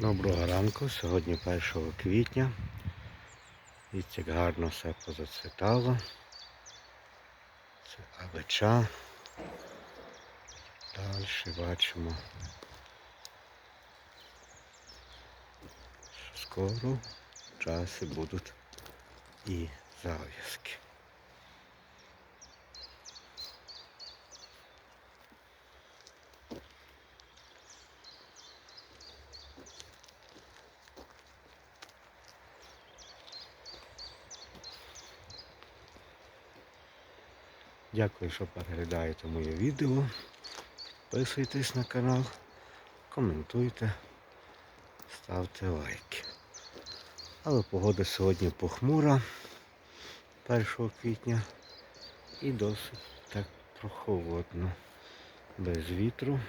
Доброго ранку, сьогодні 1 квітня. Дивіться, як гарно все позацвітало. Це авеча. Далі бачимо. що Скоро в часі будуть і зав'язки. Дякую, що переглядаєте моє відео. Підписуйтесь на канал, коментуйте, ставте лайки. Але погода сьогодні похмура 1 квітня і досить так прохолодно, без вітру.